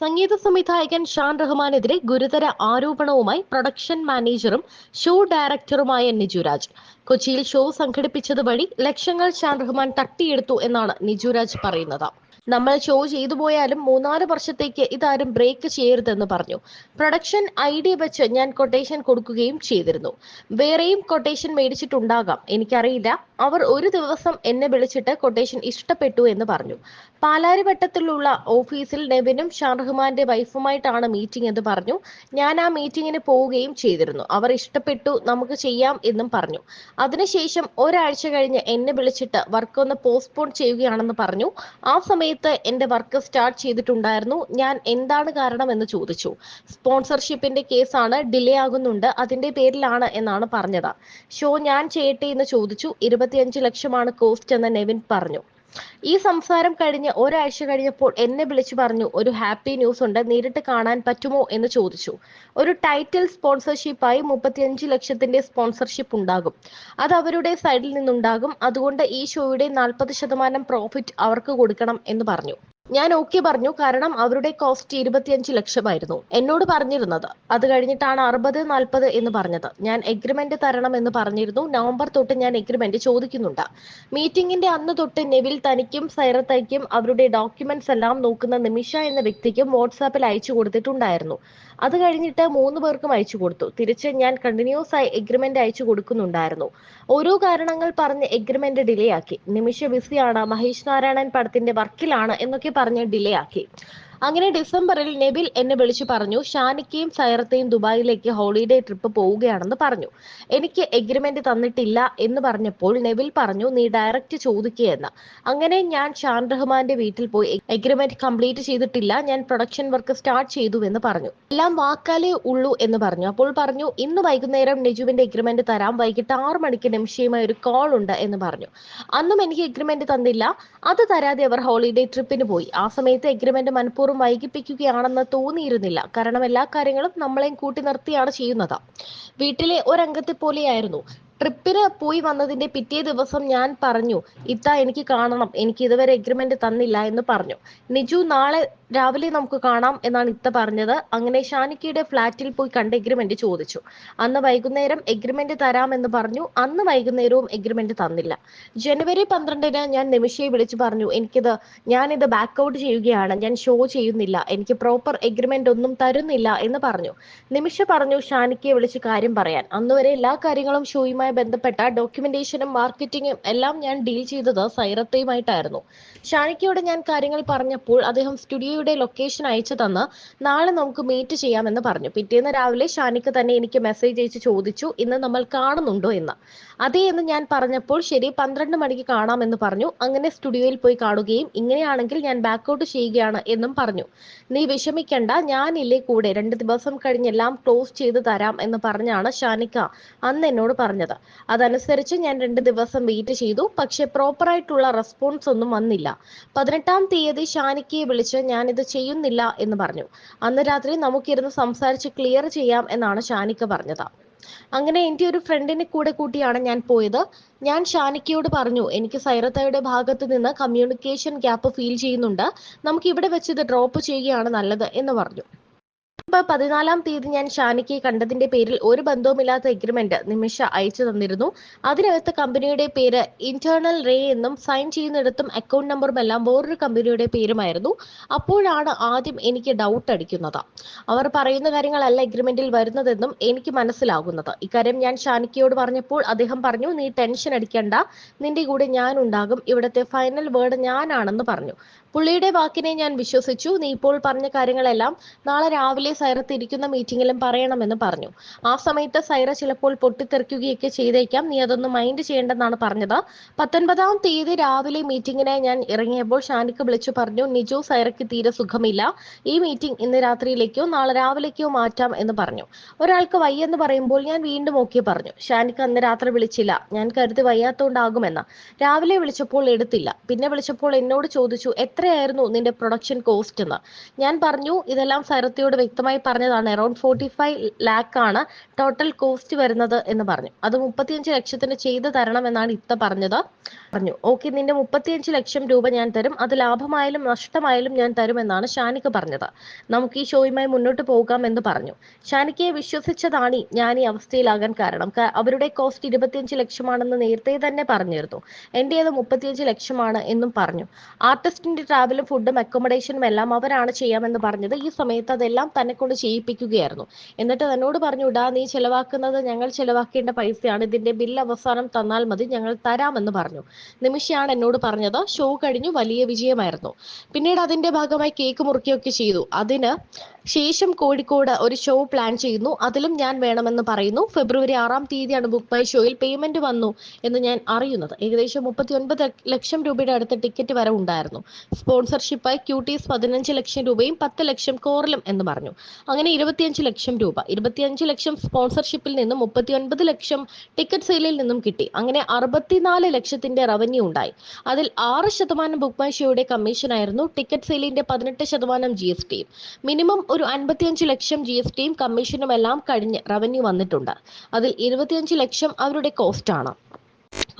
സംഗീത സംവിധായകൻ ഷാൻ റഹ്മാനെതിരെ ഗുരുതര ആരോപണവുമായി പ്രൊഡക്ഷൻ മാനേജറും ഷോ ഡയറക്ടറുമായ നിജുരാജ്. കൊച്ചിയിൽ ഷോ സംഘടിപ്പിച്ചത് വഴി ലക്ഷങ്ങൾ ഷാൻ റഹ്മാൻ തട്ടിയെടുത്തു എന്നാണ് നിജുരാജ് പറയുന്നത്. നമ്മൾ ഷോ ചെയ്തു പോയാലും മൂന്നാൽ വർഷത്തേക്ക് ഇതാരും ബ്രേക്ക് ചെയ്യരുതെന്ന് പറഞ്ഞു. പ്രൊഡക്ഷൻ ഐഡിയ വെച്ച് ഞാൻ കൊട്ടേഷൻ കൊടുക്കുകയും ചെയ്തിരുന്നു. വേറെയും കൊട്ടേഷൻ മേടിച്ചിട്ടുണ്ടാകാം. എനിക്കറിയില്ല. അവർ ഒരു ദിവസം എന്നെ വിളിച്ചിട്ട് കൊട്ടേഷൻ ഇഷ്ടപ്പെട്ടു എന്ന് പറഞ്ഞു. പാലാരിവട്ടത്തിലുള്ള ഓഫീസിൽ നെവിനും ഷാർഹ്മാന്റെ വൈഫുമായിട്ടാണ് മീറ്റിംഗ് എന്ന് പറഞ്ഞു. ഞാൻ ആ മീറ്റിംഗിന് പോവുകയും ചെയ്തിരുന്നു. അവർ ഇഷ്ടപ്പെട്ടു നമുക്ക് ചെയ്യാം എന്നും പറഞ്ഞു. അതിനുശേഷം ഒരാഴ്ച കഴിഞ്ഞ് എന്നെ വിളിച്ചിട്ട് വർക്ക് ഒന്ന് പോസ്റ്റ്പോൺ ചെയ്യുകയാണെന്ന് പറഞ്ഞു. ആ സമയത്ത് എന്റെ വർക്ക് സ്റ്റാർട്ട് ചെയ്തിട്ടുണ്ടായിരുന്നു. ഞാൻ എന്താണ് കാരണം എന്ന് ചോദിച്ചു. സ്പോൺസർഷിപ്പിന്റെ കേസാണ് ഡിലേ ആകുന്നുണ്ട്. അതിന്റെ പേരിലാണ് എന്നാണ് പറഞ്ഞത്. ഷോ ഞാൻ ചെയ്യട്ടെ എന്ന് ചോദിച്ചു. ഇരുപത്തിയഞ്ച് ലക്ഷമാണ് കോസ്റ്റ് എന്ന് നെവിൻ പറഞ്ഞു. ഈ സംസാരം കഴിഞ്ഞ് ഒരാഴ്ച കഴിഞ്ഞപ്പോൾ എന്നെ വിളിച്ചു പറഞ്ഞു ഒരു ഹാപ്പി ന്യൂസ് ഉണ്ട് നേരിട്ട് കാണാൻ പറ്റുമോ? എന്ന് ചോദിച്ചു. ഒരു ടൈറ്റിൽ സ്പോൺസർഷിപ്പായി മുപ്പത്തിയഞ്ച് ലക്ഷത്തിന്റെ സ്പോൺസർഷിപ്പ് ഉണ്ടാകും. അത് അവരുടെ സൈഡിൽ നിന്നുണ്ടാകും. അതുകൊണ്ട് ഈ ഷോയുടെ നാൽപ്പത് ശതമാനം പ്രോഫിറ്റ് അവർക്ക് കൊടുക്കണം എന്ന് പറഞ്ഞു. ഞാൻ ഓക്കെ പറഞ്ഞു. കാരണം അവരുടെ കോസ്റ്റ് ഇരുപത്തിയഞ്ച് ലക്ഷമായിരുന്നു. എന്നോട് പറഞ്ഞിരുന്നത്. അത് കഴിഞ്ഞിട്ടാണ് അറുപത് നാൽപ്പത് എന്ന് പറഞ്ഞത്. ഞാൻ എഗ്രിമെന്റ് തരണം എന്ന് പറഞ്ഞിരുന്നു. നവംബർ തൊട്ട് ഞാൻ എഗ്രിമെന്റ് ചോദിക്കുന്നുണ്ട്. മീറ്റിംഗിന്റെ അന്ന് തൊട്ട് നെവിൽ തനിക്കും സൈറത്തയ്ക്കും അവരുടെ ഡോക്യുമെന്റ്സ് എല്ലാം നോക്കുന്ന നിമിഷ എന്ന വ്യക്തിക്കും വാട്സാപ്പിൽ അയച്ചു കൊടുത്തിട്ടുണ്ടായിരുന്നു. അത് കഴിഞ്ഞിട്ട് മൂന്ന് പേർക്കും അയച്ചു കൊടുത്തു. തിരിച്ച് ഞാൻ കണ്ടിന്യൂസ് ആയി എഗ്രിമെന്റ് അയച്ചു കൊടുക്കുന്നുണ്ടായിരുന്നു. ഓരോ കാരണങ്ങൾ പറഞ്ഞ് എഗ്രിമെന്റ് ഡിലേ ആക്കി. നിമിഷ ബിസിയാണ് മഹേഷ് നാരായണൻ പടത്തിന്റെ വർക്കിലാണ് എന്നൊക്കെ പറഞ്ഞ് ഡിലേ ആക്കി. അങ്ങനെ ഡിസംബറിൽ നെബിൽ എന്നെ വിളിച്ചു പറഞ്ഞു ഷാനിക്കയും സൈറത്തെയും ദുബായിലേക്ക് ഹോളിഡേ ട്രിപ്പ് പോവുകയാണെന്ന് പറഞ്ഞു. എനിക്ക് എഗ്രിമെന്റ് തന്നിട്ടില്ല എന്ന് പറഞ്ഞപ്പോൾ നെബിൽ പറഞ്ഞു നീ ഡയറക്റ്റ് ചോദിക്കുകയെന്ന് അങ്ങനെ ഞാൻ ഷാൻ റഹ്മാന്റെ വീട്ടിൽ പോയി എഗ്രിമെന്റ് കംപ്ലീറ്റ് ചെയ്തിട്ടില്ല ഞാൻ പ്രൊഡക്ഷൻ വർക്ക് സ്റ്റാർട്ട് ചെയ്തു എന്ന് പറഞ്ഞു. എല്ലാം വാക്കാലേ ഉള്ളൂ എന്ന് പറഞ്ഞു. അപ്പോൾ പറഞ്ഞു ഇന്ന് വൈകുന്നേരം നെജുവിന്റെ എഗ്രിമെന്റ് തരാം. വൈകിട്ട് ആറ് മണിക്ക് നിമിഷയുമായി ഒരു കോൾ ഉണ്ട് എന്ന് പറഞ്ഞു. അന്നും എനിക്ക് എഗ്രിമെന്റ് തന്നില്ല. അത് തരാതെ അവർ ഹോളിഡേ ട്രിപ്പിന് പോയി. ആ സമയത്ത് എഗ്രിമെന്റ് മനഃപൂർവം വൈകിപ്പിക്കുകയാണെന്ന് തോന്നിയിരുന്നില്ല. കാരണം എല്ലാ കാര്യങ്ങളും നമ്മളെയും കൂട്ടി നിർത്തിയാണ് ചെയ്യുന്നത്. വീട്ടിലെ ഒരംഗത്തെ പോലെയായിരുന്നു. ട്രിപ്പിന് പോയി വന്നതിന്റെ പിറ്റേ ദിവസം ഞാൻ പറഞ്ഞു ഇത്ത എനിക്ക് കാണണം. എനിക്ക് ഇതുവരെ എഗ്രിമെന്റ് തന്നില്ല എന്ന് പറഞ്ഞു. നിജു നാളെ രാവിലെ നമുക്ക് കാണാം എന്നാണ് ഇത്ത പറഞ്ഞത്. അങ്ങനെ ഷാനിക്കയുടെ ഫ്ളാറ്റിൽ പോയി കണ്ട് എഗ്രിമെന്റ് ചോദിച്ചു. അന്ന് വൈകുന്നേരം എഗ്രിമെന്റ് തരാമെന്ന് പറഞ്ഞു. അന്ന് വൈകുന്നേരവും എഗ്രിമെന്റ് തന്നില്ല. ജനുവരി പന്ത്രണ്ടിന് ഞാൻ നിമിഷയെ വിളിച്ചു പറഞ്ഞു എനിക്കിത് ഞാനിത് ബാക്ക് ഔട്ട് ചെയ്യുകയാണ്. ഞാൻ ഷോ ചെയ്യുന്നില്ല. എനിക്ക് പ്രോപ്പർ എഗ്രിമെന്റ് ഒന്നും തരുന്നില്ല എന്ന് പറഞ്ഞു. നിമിഷ പറഞ്ഞു ഷാനിക്കയെ വിളിച്ച് കാര്യം പറയാൻ. അന്നുവരെ എല്ലാ കാര്യങ്ങളും ഷോയുമായി ബന്ധപ്പെട്ട ഡോക്യുമെന്റേഷനും മാർക്കറ്റിംഗും എല്ലാം ഞാൻ ഡീൽ ചെയ്തത് സൈറത്തയുമായിട്ടായിരുന്നു. ഷാനിക്കയോട് ഞാൻ കാര്യങ്ങൾ പറഞ്ഞപ്പോൾ അദ്ദേഹം സ്റ്റുഡിയോയുടെ ലൊക്കേഷൻ അയച്ചു തന്ന് നാളെ നമുക്ക് മീറ്റ് ചെയ്യാമെന്ന് പറഞ്ഞു. പിറ്റേന്ന് രാവിലെ ഷാനിക്ക തന്നെ എനിക്ക് മെസ്സേജ് അയച്ച് ചോദിച്ചു ഇന്ന് നമ്മൾ കാണുന്നുണ്ടോ? എന്ന്. അതേ എന്ന് ഞാൻ പറഞ്ഞപ്പോൾ ശരി പന്ത്രണ്ട് മണിക്ക് കാണാമെന്ന് പറഞ്ഞു. അങ്ങനെ സ്റ്റുഡിയോയിൽ പോയി കാണുകയും ഇങ്ങനെയാണെങ്കിൽ ഞാൻ ബാക്കൗട്ട് ചെയ്യുകയാണ് എന്നും പറഞ്ഞു. നീ വിഷമിക്കണ്ട ഞാനില്ലേ കൂടെ. രണ്ട് ദിവസം കഴിഞ്ഞ് എല്ലാം ക്ലോസ് ചെയ്ത് തരാം എന്ന് പറഞ്ഞാണ് ഷാനിക്ക അന്ന് എന്നോട് പറഞ്ഞത്. അതനുസരിച്ച് ഞാൻ രണ്ട് ദിവസം വെയിറ്റ് ചെയ്തു. പക്ഷെ പ്രോപ്പറായിട്ടുള്ള റെസ്പോൺസ് ഒന്നും വന്നില്ല. പതിനെട്ടാം തീയതി ഷാനിക്കയെ വിളിച്ച് ഞാനിത് ചെയ്യുന്നില്ല എന്ന് പറഞ്ഞു. അന്ന് രാത്രി നമുക്കിരുന്ന് സംസാരിച്ച് ക്ലിയർ ചെയ്യാം എന്നാണ് ഷാനിക്ക പറഞ്ഞത്. അങ്ങനെ എന്റെ ഒരു ഫ്രണ്ടിനെ കൂടെ കൂട്ടിയാണ് ഞാൻ പോയത്. ഞാൻ ഷാനിക്കയോട് പറഞ്ഞു എനിക്ക് സൈറത്തയുടെ ഭാഗത്ത് നിന്ന് കമ്മ്യൂണിക്കേഷൻ ഗ്യാപ്പ് ഫീൽ ചെയ്യുന്നുണ്ട്. നമുക്ക് ഇവിടെ വെച്ച് ഇത് ഡ്രോപ്പ് ചെയ്യുകയാണ് നല്ലത് എന്ന് പറഞ്ഞു. ഇപ്പൊ പതിനാലാം തീയതി ഞാൻ ഷാനിക്ക് കണ്ടതിന്റെ പേരിൽ ഒരു ബന്ധവുമില്ലാത്ത എഗ്രിമെന്റ് നിമിഷ അയച്ചു തന്നിരുന്നു. അതിനകത്ത് കമ്പനിയുടെ പേര് ഇന്റേണൽ റേ എന്നും സൈൻ ചെയ്യുന്നിടത്തും അക്കൗണ്ട് നമ്പറും എല്ലാം വേറൊരു കമ്പനിയുടെ പേരുമായിരുന്നു. അപ്പോഴാണ് ആദ്യം എനിക്ക് ഡൗട്ട് അടിക്കുന്നത്. അവർ പറയുന്ന കാര്യങ്ങളല്ല എഗ്രിമെന്റിൽ വരുന്നതെന്നും എനിക്ക് മനസ്സിലാകുന്നത്. ഇക്കാര്യം ഞാൻ ഷാനിക്കയോട് പറഞ്ഞപ്പോൾ അദ്ദേഹം പറഞ്ഞു നീ ടെൻഷൻ അടിക്കണ്ട. നിന്റെ കൂടെ ഞാൻ ഉണ്ടാകും. ഇവിടുത്തെ ഫൈനൽ വേർഡ് ഞാനാണെന്ന് പറഞ്ഞു. പുള്ളിയുടെ വാക്കിനെ ഞാൻ വിശ്വസിച്ചു. നീ ഇപ്പോൾ പറഞ്ഞ കാര്യങ്ങളെല്ലാം നാളെ രാവിലെ സൈറത്ത് ഇരിക്കുന്ന മീറ്റിംഗിലും പറയണമെന്ന് പറഞ്ഞു. ആ സമയത്ത് സൈറ ചിലപ്പോൾ പൊട്ടിത്തെറിക്കുകയൊക്കെ ചെയ്തേക്കാം. നീ അതൊന്നും മൈൻഡ് ചെയ്യേണ്ടെന്നാണ് പറഞ്ഞത്. പത്തൊൻപതാം തീയതി രാവിലെ മീറ്റിംഗിനായി ഞാൻ ഇറങ്ങിയപ്പോൾ ഷാനിക്ക് വിളിച്ചു പറഞ്ഞു നിജു സൈറയ്ക്ക് തീരെ സുഖമില്ല. ഈ മീറ്റിംഗ് ഇന്ന് രാത്രിയിലേക്കോ നാളെ രാവിലേക്കോ മാറ്റാം എന്ന് പറഞ്ഞു. ഒരാൾക്ക് വയ്യെന്ന് പറയുമ്പോൾ ഞാൻ വീണ്ടും ഓക്കെ പറഞ്ഞു. ഷാനിക്ക് അന്ന് രാത്രി വിളിച്ചില്ല. ഞാൻ കരുതി വയ്യാത്തോണ്ടാകുമെന്ന്. രാവിലെ വിളിച്ചപ്പോൾ എടുത്തില്ല. പിന്നെ വിളിച്ചപ്പോൾ എന്നോട് ചോദിച്ചു എത്ര എത്രയായിരുന്നു നിന്റെ പ്രൊഡക്ഷൻ കോസ്റ്റ് എന്ന്. ഞാൻ പറഞ്ഞു ഇതെല്ലാം സരത്തിയോട് വ്യക്തമായി പറഞ്ഞതാണ്. അറൌണ്ട് ഫോർട്ടി ഫൈവ് ലാക്ക് ആണ് ടോട്ടൽ കോസ്റ്റ് വരുന്നത് എന്ന് പറഞ്ഞു. അത് മുപ്പത്തിയഞ്ച് ലക്ഷത്തിന് ചെയ്തു തരണം എന്നാണ് ഇത്ത പറഞ്ഞത്. പറഞ്ഞു ഓക്കെ നിന്റെ മുപ്പത്തിയഞ്ച് ലക്ഷം രൂപ ഞാൻ തരും. അത് ലാഭമായാലും നഷ്ടമായാലും ഞാൻ തരുമെന്നാണ് ഷാനിക്ക് പറഞ്ഞത്. നമുക്ക് ഈ ഷോയുമായി മുന്നോട്ട് പോകാം എന്ന് പറഞ്ഞു. ഷാനിക്കയെ വിശ്വസിച്ചതാണ് ഞാൻ ഈ അവസ്ഥയിലാകാൻ കാരണം. അവരുടെ കോസ്റ്റ് ഇരുപത്തിയഞ്ച് ലക്ഷമാണെന്ന് നേരത്തെ തന്നെ പറഞ്ഞിരുന്നു. എന്റേത് മുപ്പത്തിയഞ്ച് ലക്ഷമാണ് എന്നും പറഞ്ഞു. ആർട്ടിസ്റ്റിന്റെ ട്രാവലും ഫുഡും അക്കോമഡേഷനും എല്ലാം അവരാണ് ചെയ്യാമെന്ന് പറഞ്ഞത്. ഈ സമയത്ത് അതെല്ലാം തന്നെ കൊണ്ട് ചെയ്യിപ്പിക്കുകയായിരുന്നു. എന്നിട്ട് തന്നോട് പറഞ്ഞു ഇടാ നീ ചെലവാക്കുന്നത് ഞങ്ങൾ ചെലവാക്കേണ്ട പൈസയാണ്. ഇതിന്റെ ബില്ല് അവസാനം തന്നാൽ മതി ഞങ്ങൾ തരാമെന്ന് പറഞ്ഞു. നിമിഷയാണ് എന്നോട് പറഞ്ഞത്. ഷോ കഴിഞ്ഞു വലിയ വിജയമായിരുന്നു. പിന്നീട് അതിന്റെ ഭാഗമായി കേക്ക് മുറിക്കുകയൊക്കെ ചെയ്തു. അതിന് ശേഷം കോഴിക്കോട് ഒരു ഷോ പ്ലാൻ ചെയ്യുന്നു. അതിലും ഞാൻ വേണമെന്ന് പറയുന്നു. ഫെബ്രുവരി ആറാം തീയതിയാണ് ബുക്ക് മൈ ഷോയിൽ പേയ്മെന്റ് വന്നു എന്ന് ഞാൻ അറിയുന്നത്. ഏകദേശം മുപ്പത്തി ഒൻപത് ലക്ഷം രൂപയുടെ അടുത്ത് ടിക്കറ്റ് വരെ ഉണ്ടായിരുന്നു. സ്പോൺസർഷിപ്പായി ക്യൂട്ടീസ് പതിനഞ്ച് ലക്ഷം രൂപയും പത്ത് ലക്ഷം കോറലും എന്ന് പറഞ്ഞു. അങ്ങനെ ഇരുപത്തിയഞ്ച് ലക്ഷം രൂപ ഇരുപത്തിയഞ്ച് ലക്ഷം സ്പോൺസർഷിപ്പിൽ നിന്നും മുപ്പത്തിയൊൻപത് ലക്ഷം ടിക്കറ്റ് സെയിലിൽ നിന്നും കിട്ടി. അങ്ങനെ അറുപത്തിനാല് ലക്ഷത്തിന്റെ റവന്യൂ ഉണ്ടായി. അതിൽ ആറ് ശതമാനം ബുക്ക് മൈ ഷോയുടെ കമ്മീഷൻ ആയിരുന്നു ടിക്കറ്റ് സെയിലിന്റെ പതിനെട്ട് ശതമാനം ജി എസ് ടിയും മിനിമം ഒരു അൻപത്തിയഞ്ച് ലക്ഷം ജി എസ് ടിയും കമ്മീഷനും എല്ലാം കഴിഞ്ഞ് റവന്യൂ വന്നിട്ടുണ്ട്. അതിൽ ഇരുപത്തിയഞ്ച് ലക്ഷം അവരുടെ കോസ്റ്റാണ്.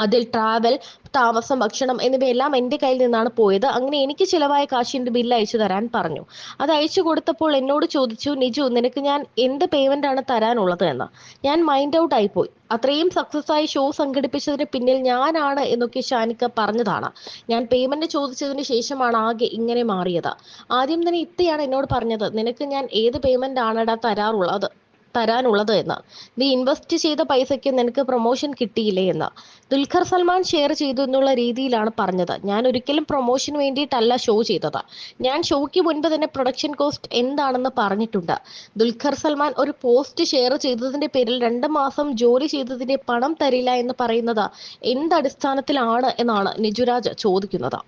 അതിൽ ട്രാവൽ താമസം ഭക്ഷണം എന്നിവയെല്ലാം എന്റെ കയ്യിൽ നിന്നാണ് പോയത്. അങ്ങനെ എനിക്ക് ചിലവായ കാശിന്റെ ബില്ല് അയച്ചു തരാൻ പറഞ്ഞു. അത് അയച്ചു കൊടുത്തപ്പോൾ എന്നോട് ചോദിച്ചു നിജു നിനക്ക് ഞാൻ എന്ത് പേയ്മെന്റ് ആണ് തരാനുള്ളത് എന്ന്? ഞാൻ മൈൻഡ് ഔട്ട് ആയിപ്പോയി അത്രയും സക്സസ് ആയി ഷോ സംഘടിപ്പിച്ചതിന് പിന്നിൽ ഞാനാണ് എന്നൊക്കെ ഷാനിക്ക പറഞ്ഞതാണ്. ഞാൻ പേയ്മെന്റ് ചോദിച്ചതിന് ശേഷമാണ് ആകെ ഇങ്ങനെ മാറിയത്. ആദ്യം തന്നെ ഇത്തയാണ് എന്നോട് പറഞ്ഞത് നിനക്ക് ഞാൻ ഏത് പേയ്മെന്റ് ആണെടാ തരാറുള്ളത്? തരാനുള്ളത് എന്ന്. നീ ഇൻവെസ്റ്റ് ചെയ്ത പൈസയ്ക്ക് നിനക്ക് പ്രൊമോഷൻ കിട്ടിയില്ലേ എന്ന്. ദുൽഖർ സൽമാൻ ഷെയർ ചെയ്തു എന്നുള്ള രീതിയിലാണ് പറഞ്ഞത്. ഞാൻ ഒരിക്കലും പ്രൊമോഷന് വേണ്ടിയിട്ടല്ല ഷോ ചെയ്തത്. ഞാൻ ഷോയ്ക്ക് മുൻപ് തന്നെ പ്രൊഡക്ഷൻ കോസ്റ്റ് എന്താണെന്ന് പറഞ്ഞിട്ടുണ്ട്. ദുൽഖർ സൽമാൻ ഒരു പോസ്റ്റ് ഷെയർ ചെയ്തതിന്റെ പേരിൽ രണ്ട് മാസം ജോലി ചെയ്തതിന്റെ പണം തരില്ല എന്ന് പറയുന്നത് എന്ത് അടിസ്ഥാനത്തിലാണ് എന്നാണ് നിജുരാജ് ചോദിക്കുന്നത്.